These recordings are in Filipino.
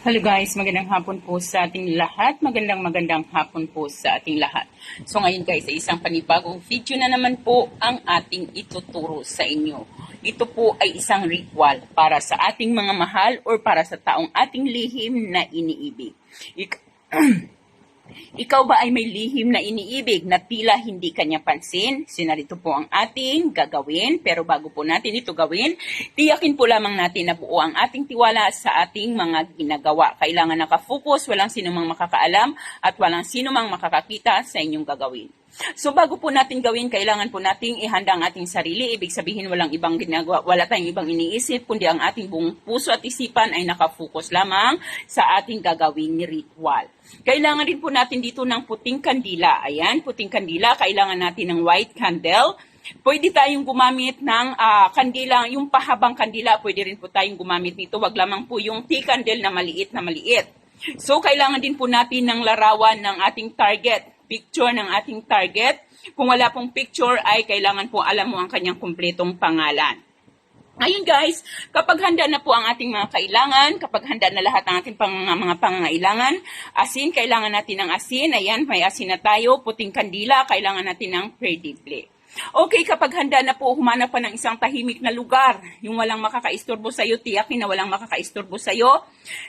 Hello guys, magandang hapon po sa ating lahat. Magandang magandang hapon po sa ating lahat. So ngayon guys, sa isang panibagong video na naman po ang ating ituturo sa inyo. Ito po ay isang ritual para sa ating mga mahal or para sa taong ating lihim na iniibig. Ik- Ikaw ba ay may lihim na iniibig na tila hindi kanya pansin? Sinarito po ang ating gagawin. Pero bago po natin ito gawin, tiyakin po lamang natin na buo ang ating tiwala sa ating mga ginagawa. Kailangan nakafocus, walang sinumang makakaalam at walang sinumang makakakita sa inyong gagawin. So bago po natin gawin, kailangan po nating ihanda ang ating sarili. Ibig sabihin walang ibang ginagawa, wala tayong ibang iniisip, kundi ang ating buong puso at isipan ay nakafocus lamang sa ating gagawing ritual. Kailangan rin po natin dito ng puting kandila. Ayan, puting kandila. Kailangan natin ng white candle. Pwede tayong gumamit ng ah, kandila, yung pahabang kandila, pwede rin po tayong gumamit nito. Wag lamang po yung tea candle na maliit na maliit. So, kailangan din po natin ng larawan ng ating target, picture ng ating target. Kung wala pong picture, ay kailangan po alam mo ang kanyang kumpletong pangalan. Ngayon guys, kapag handa na po ang ating mga kailangan, kapag handa na lahat ng ating pang, mga pangangailangan, asin, kailangan natin ng asin, ayan, may asin na tayo, puting kandila, kailangan natin ng predible. Okay, kapag handa na po, humanap pa ng isang tahimik na lugar, yung walang makakaistorbo sa'yo, tiyakin na walang makakaistorbo sa'yo.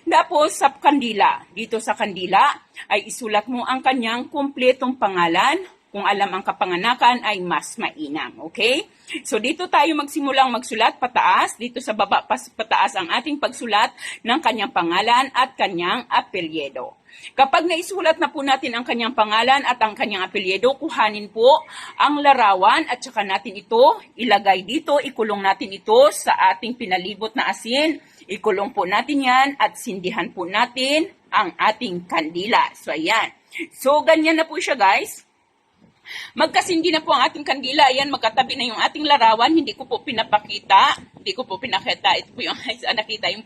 Tapos, sa kandila, dito sa kandila, ay isulat mo ang kanyang kumpletong pangalan, kung alam ang kapanganakan ay mas mainam. Okay? So dito tayo magsimulang magsulat pataas. Dito sa baba pataas ang ating pagsulat ng kanyang pangalan at kanyang apelyedo. Kapag naisulat na po natin ang kanyang pangalan at ang kanyang apelyedo, kuhanin po ang larawan at saka natin ito ilagay dito, ikulong natin ito sa ating pinalibot na asin. Ikulong po natin yan at sindihan po natin ang ating kandila. So ayan. So ganyan na po siya guys. Magkasindi na po ang ating kandila. Ayan, magkatabi na yung ating larawan. Hindi ko po pinapakita. Hindi ko po pinakita. Ito po yung ah, nakita. Yung,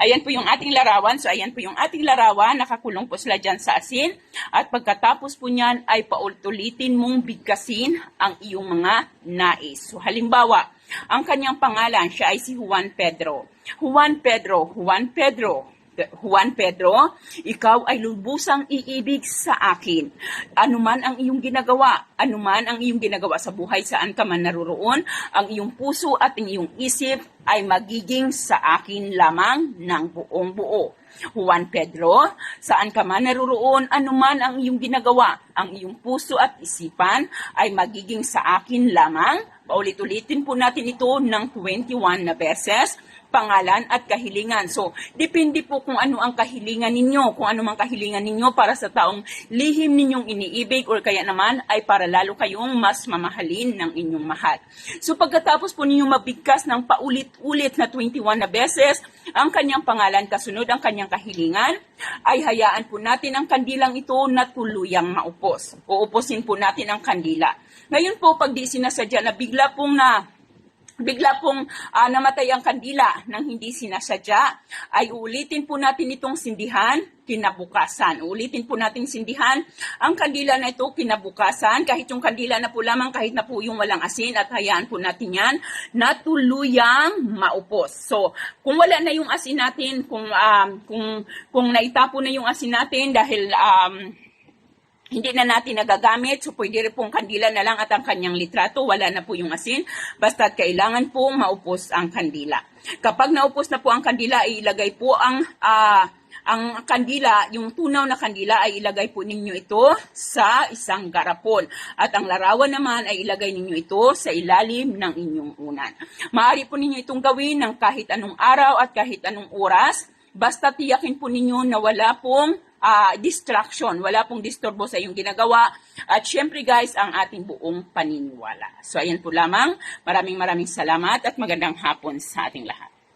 ayan po yung ating larawan. So, ayan po yung ating larawan. Nakakulong po sila dyan sa asin. At pagkatapos po niyan ay paulit-ulitin mong bigkasin ang iyong mga nais. So, halimbawa, ang kanyang pangalan, siya ay si Juan Pedro. Juan Pedro, Juan Pedro, Juan Pedro, ikaw ay lubusang iibig sa akin. Anuman ang iyong ginagawa, anuman ang iyong ginagawa sa buhay saan ka man naroroon, ang iyong puso at ang iyong isip ay magiging sa akin lamang ng buong buo. Juan Pedro, saan ka man naroroon, anuman ang iyong ginagawa, ang iyong puso at isipan ay magiging sa akin lamang. Paulit-ulitin po natin ito ng 21 na beses pangalan at kahilingan. So, depende po kung ano ang kahilingan ninyo, kung ano mang kahilingan ninyo para sa taong lihim ninyong iniibig or kaya naman ay para lalo kayong mas mamahalin ng inyong mahal. So, pagkatapos po ninyo mabigkas ng paulit-ulit na 21 na beses ang kanyang pangalan kasunod ang kanyang kahilingan, ay hayaan po natin ang kandilang ito na tuluyang maupos. Uuposin po natin ang kandila. Ngayon po, pag di sinasadya na bigla pong na bigla pong ah, namatay ang kandila nang hindi sinasadya, ay ulitin po natin itong sindihan kinabukasan. Ulitin po natin sindihan ang kandila na ito kinabukasan, kahit yung kandila na po lamang, kahit na po yung walang asin, at hayaan po natin yan na tuluyang maupos. So, kung wala na yung asin natin, kung, um, kung, kung naitapo na yung asin natin dahil um, hindi na natin nagagamit, so pwede rin pong kandila na lang at ang kanyang litrato, wala na po yung asin, basta kailangan pong maupos ang kandila. Kapag naupos na po ang kandila, ilagay po ang ah, ang kandila, yung tunaw na kandila ay ilagay po ninyo ito sa isang garapon. At ang larawan naman ay ilagay ninyo ito sa ilalim ng inyong unan. Maaari po ninyo itong gawin ng kahit anong araw at kahit anong oras, basta tiyakin po ninyo na wala pong ah, distraction, wala pong disturbo sa iyong ginagawa. At syempre guys, ang ating buong paniniwala. So ayan po lamang. Maraming maraming salamat at magandang hapon sa ating lahat.